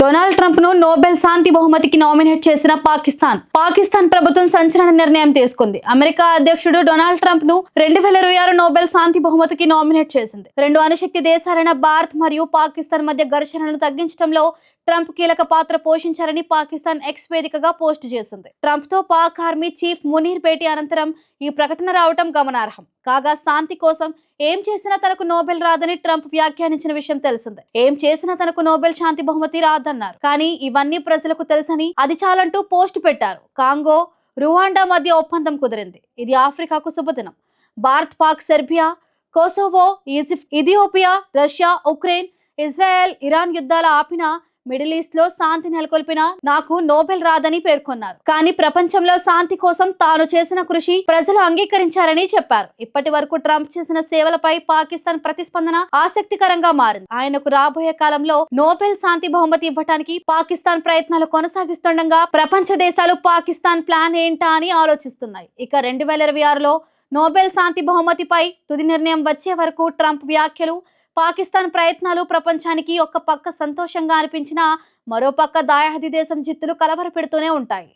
Donald ట్రంప్ను Nobel శాంతి బహుమతికి నామినేట్ చేసిన పాకిస్తాన్. పాకిస్తాన్ ప్రభుత్వం సంచలన నిర్ణయం తీసుకుంది. అమెరికా అధ్యక్షుడు డొనాల్డ్ ట్రంప్ను రెండు వేల ఇరవై ఆరు నోబెల్ శాంతి బహుమతికి నామినేట్ చేసింది. రెండు అణుశక్తి దేశాలైన భారత్ మరియు పాకిస్తాన్ మధ్య ఘర్షణలను తగ్గించడంలో ట్రంప్ కీలక పాత్ర పోషించారని పాకిస్తాన్ ఎక్స్ వేదికగా పోస్ట్ చేసింది. ట్రంప్తో పాక్ ఆర్మీ చీఫ్ మునీర్ భేటీ అనంతరం ఈ ప్రకటన రావటం గమనార్హం. కాగా శాంతి కోసం ఏం చేసినా తనకు నోబెల్ రాదని ట్రంప్ వ్యాఖ్యానించిన విషయం తెలిసిందే. ఏం చేసినా తనకు నోబెల్ శాంతి బహుమతి రాదన్నారు. కానీ ఇవన్నీ ప్రజలకు తెలుసని అది చాలంటూ పోస్ట్ పెట్టారు. కాంగో రువాండా మధ్య ఒప్పందం కుదిరింది. ఇది ఆఫ్రికాకు శుభదినం. Bharat Pak Serbia Kosovo Egypt Ethiopia Russia Ukraine Israel Iran యుద్ధాల ఆపిన మిడిల్ ఈస్ట్లో శాంతి నెలకొల్పిన నాకు నోబెల్ రాదని పేర్కొన్నారు. కానీ ప్రపంచంలో శాంతి కోసం తాను చేసిన కృషి ప్రజలు అంగీకరించారని చెప్పారు. ఇప్పటి వరకు ట్రంప్ చేసిన సేవలపై పాకిస్తాన్ ప్రతిస్పందన ఆసక్తికరంగా మారింది. ఆయనకు రాబోయే కాలంలో నోబెల్ శాంతి బహుమతి ఇవ్వటానికి పాకిస్తాన్ ప్రయత్నాలు కొనసాగిస్తుండగా ప్రపంచ దేశాలు పాకిస్తాన్ ప్లాన్ ఏంటా అని ఆలోచిస్తున్నాయి. ఇక రెండు వేల ఇరవై ఆరులో నోబెల్ శాంతి బహుమతిపై తుది నిర్ణయం వచ్చే వరకు ట్రంప్ వ్యాఖ్యలు పాకిస్తాన్ ప్రయత్నాలు ప్రపంచానికి ఒక పక్క సంతోషంగా అనిపించినా మరోపక్క దాయాది దేశం జిత్తులు కలవరపెడుతూనే ఉంటాయి.